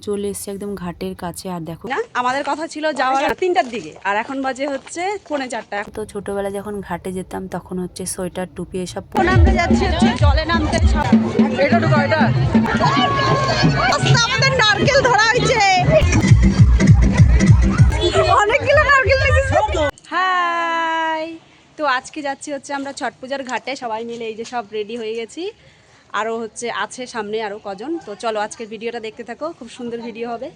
চলে এসেছি একদম ঘাটের কাছে আর দেখো না আমাদের কথা ছিল যাওয়ার তিনটার দিকে আর এখন বাজে হচ্ছে পৌনে চারটা। তো ছোটবেলা যখন ঘাটে যেতাম তখন হচ্ছে সোয়েটার টুপি এসব পরে আমরা যাচ্ছি হচ্ছে জলে নামতে সব- এটা ঢুকো এটা আমাদের নারকেল ধরা হয়েছে। অনেকগুলো নারকেল হাই। তো আজকে যাচ্ছি হচ্ছে আমরা ছট পূজার ঘাটে সবাই মিলে এই যে সব রেডি হয়ে গেছি। আরও হচ্ছে আছে সামনে আরও কজন। তো চলো আজকের ভিডিওটা দেখতে থাকো, খুব সুন্দর ভিডিও হবে।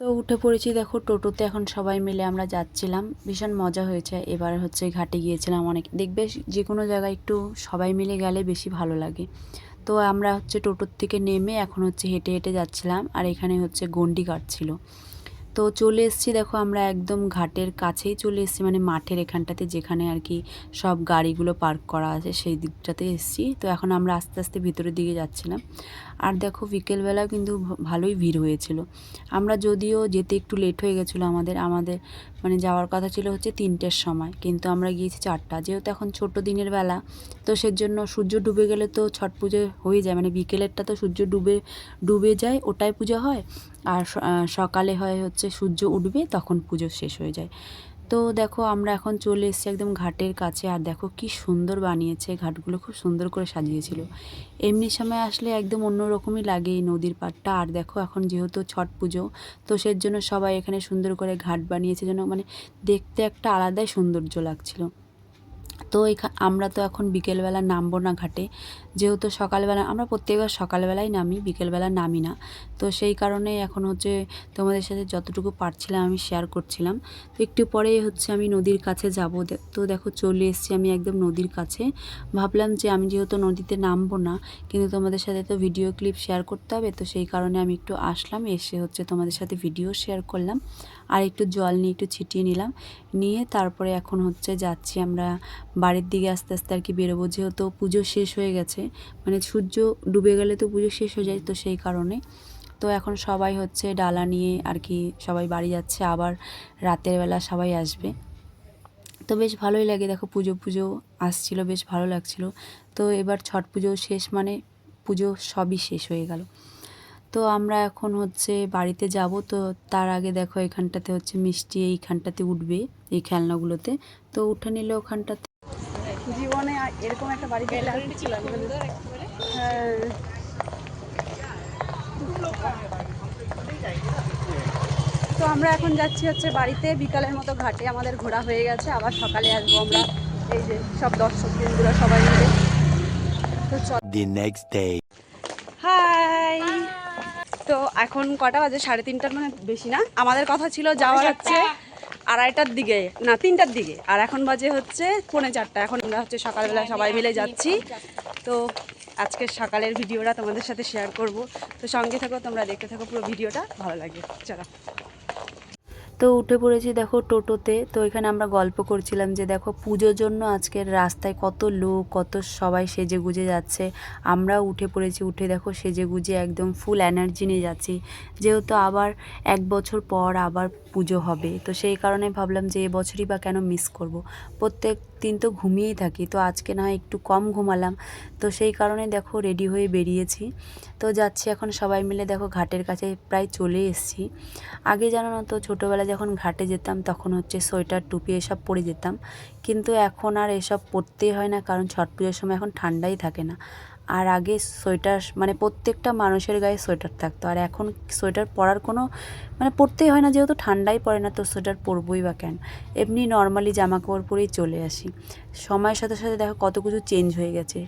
তো উঠে পড়েছি দেখো টোটোতে, এখন সবাই মিলে আমরা যাচ্ছিলাম। ভীষণ মজা হয়েছে, এবার হচ্ছে ঘাটে গিয়েছিলাম অনেক। দেখবে যে কোনো জায়গায় একটু সবাই মিলে গেলে বেশি ভালো লাগে। তো আমরা হচ্ছে টোটোর থেকে নেমে এখন হচ্ছে হেঁটে হেঁটে যাচ্ছিলাম, আর এখানে হচ্ছে গন্ডি কাটছিল তো চলে এসছি, দেখো আমরা একদম ঘাটের কাছেই চলে এসছি মানে মাঠের এখানটাতে যেখানে আর কি সব গাড়িগুলো পার্ক করা আছে, সেই দিকটাতে এসছি। তো এখন আমরা আস্তে আস্তে ভিতরের দিকে যাচ্ছিলাম। আর দেখো বিকেলবেলাও কিন্তু ভালোই ভিড় হয়েছিল। আমরা যদিও যেতে একটু লেট হয়ে গেছিল আমাদের আমাদের মানে যাওয়ার কথা ছিল হচ্ছে তিনটের সময়, কিন্তু আমরা গিয়েছি চারটা। যেহেতু এখন ছোট দিনের বেলা, তো সেজন্য সূর্য ডুবে গেলে তো ছট পুজো হয়ে যায় মানে বিকেলেরটা তো সূর্য ডুবে ডুবে যায়, ওটাই পুজো হয়। আর সকালে হয় হচ্ছে সূর্য উঠবে, তখন পুজো শেষ হয়ে যায়। তো দেখো আমরা এখন চলে এসেছি একদম ঘাটের কাছে। আর দেখো কি সুন্দর বানিয়েছে। ঘাটগুলো খুব সুন্দর করে সাজিয়েছিল। এমনি সময় আসলে একদম অন্যরকমই লাগে এই নদীর পাড়টা। আর দেখো এখন যেহেতু ছট পুজো, তো সের জন্য সবাই এখানে সুন্দর করে ঘাট বানিয়েছে যেন মানে দেখতে একটা আলাদাই সৌন্দর্য লাগছিল। তো আমরা তো এখন বিকেলবেলা নামবো না ঘাটে। যেহেতু সকালবেলা, আমরা প্রত্যেকবার সকালবেলায় নামি, বিকেলবেলা নামি না। তো সেই কারণে এখন হচ্ছে তোমাদের সাথে যতটুকু পারছিলাম আমি শেয়ার করছিলাম। তো একটু পরেই হচ্ছে আমি নদীর কাছে যাব। তো দেখো চলে এসেছি আমি একদম নদীর কাছে। ভাবলাম যে আমি যেহেতু নদীতে নামবো না, কিন্তু তোমাদের সাথে তো ভিডিও ক্লিপ শেয়ার করতে হবে। তো সেই কারণে আমি একটু আসলাম, এসে হচ্ছে তোমাদের সাথে ভিডিও শেয়ার করলাম। আর একটু জল নিয়ে একটু ছিটিয়ে নিলাম। নিয়ে তারপরে এখন হচ্ছে যাচ্ছি আমরা বাড়ির দিকে আস্তে আস্তে আর কি বেরোবো। যেহেতু পুজো শেষ হয়ে গেছে মানে সূর্য ডুবে গেলে তো পুজো শেষ হয়ে যায় তো সেই কারণে। তো এখন সবাই হচ্ছে ডালা নিয়ে আর কি সবাই বাড়ি যাচ্ছে, আবার রাতের বেলা সবাই আসবে। তো বেশ ভালোই লাগে, দেখো পুজো পুজো আসছিল, বেশ ভালো লাগছিল। তো এবার ছট পুজো শেষ মানে পুজো সবই শেষ হয়ে গেল। তো আমরা এখন হচ্ছে বাড়িতে যাব। তো তার আগে দেখো এখানটাতে হচ্ছে মিষ্টি এইখানটাতে উঠবে এই খেলনাগুলোতে। তো উঠে নিলে ওখানটাতে। জীবনে এরকম একটা বাড়ি হ্যাঁ তো আমরা এখন যাচ্ছি হচ্ছে বাড়িতে। বিকালের মতো ঘাটে আমাদের ঘোরা হয়ে গেছে। আবার সকালে আসব আমরা। এই যে সব দর্শক বন্ধুরা সবাই মিলে। তো চল The next day. হাই তো এখন কটা বাজে? সাড়ে তিনটার মানে বেশি না। আমাদের কথা ছিল যাওয়া হচ্ছে আড়াইটার দিকে। না তিনটার দিকে। আর এখন বাজে হচ্ছে পৌনে চারটা। এখন আমরা হচ্ছে সকালবেলা সবাই মিলে যাচ্ছি। তো আজকের সকালের ভিডিওটা তোমাদের সাথে শেয়ার করব। তো সঙ্গে থাকো তোমরা দেখতে থাকো পুরো ভিডিওটা। ভালো লাগে চলো। তো উঠে পড়েছি দেখো টোটোতে। তো এখানে আমরা গল্প করছিলাম যে দেখো পুজোর জন্য আজকের রাস্তায় কত লোক, কত সবাই সেজে গুজে যাচ্ছে। আমরাও উঠে পড়েছি, উঠে দেখো সেজে গুজে একদম ফুল এনার্জি নিয়ে যাচ্ছি। যেহেতু আবার এক বছর পর আবার পুজো হবে, তো সেই কারণে ভাবলাম যে এবছরই বা কেন মিস করব? প্রত্যেক দিন তো ঘুমিয়েই থাকি, তো আজকে না একটু কম ঘুমালাম। তো সেই কারণে দেখো রেডি হয়ে বেরিয়েছি। তো যাচ্ছি এখন সবাই মিলে দেখো ঘাটের কাছে প্রায় চলে এসেছি। আগে জানো না তো ছোটোবেলা যখন ঘাটে যেতাম তখন হচ্ছে সোয়েটার, টুপি এসব পরে যেতাম। কিন্তু এখন আর এসব পরতেই হয় না, কারণ ছট পুজোর সময় এখন ঠান্ডাই থাকে না। আর আগে সোয়েটার মানে প্রত্যেকটা মানুষের গায়ে সোয়েটার থাকতো। আর এখন সোয়েটার পরার কোনো মানে পরতেই হয় না, যেহেতু ঠান্ডাই পড়ে না, তো সোয়েটার পরবই বা কেন? এমনি নর্মালি জামা কাপড় পরেই চলে আসি। সময়ের সাথে সাথে দেখো কত কিছু চেঞ্জ হয়ে গেছে।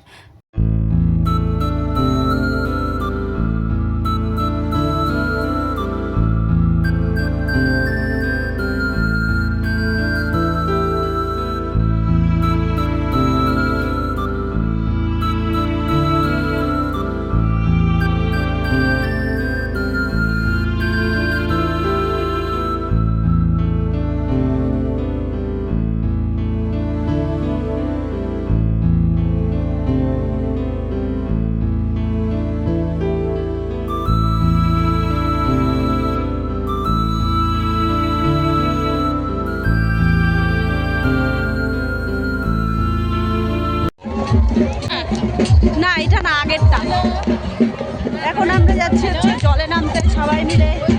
every day.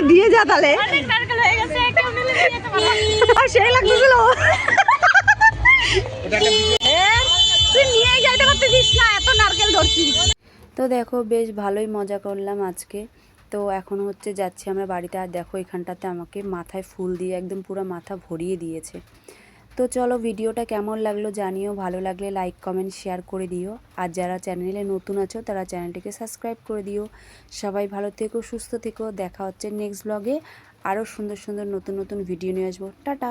সবাইকে দিয়ে যা তাহলে। আর সেই লাগতেছিল। তুই নিয়ে যাইতে পারতেছিস না এত নারকেল ধরছিস। তো দেখো বেশ ভালোই মজা করলাম আজকে। তো এখন হচ্ছে যাচ্ছি আমরা বাড়িতে আর দেখো এখানটাতে আমাকে মাথায় ফুল দিয়ে একদম পুরো মাথা ভরিয়ে দিয়েছে। তো চলো ভিডিওটা কেমন লাগল জানিও, ভালো লাগলে লাইক কমেন্ট শেয়ার করে দিও। আর যারা চ্যানেলে নতুন আছো, তারা চ্যানেলটিকে সাবস্ক্রাইব করে দিও। সবাই ভালো থেকো, সুস্থ থেকো। দেখা হচ্ছে নেক্সট ব্লগে আরও সুন্দর সুন্দর নতুন নতুন ভিডিও নিয়ে আসব। টাটা!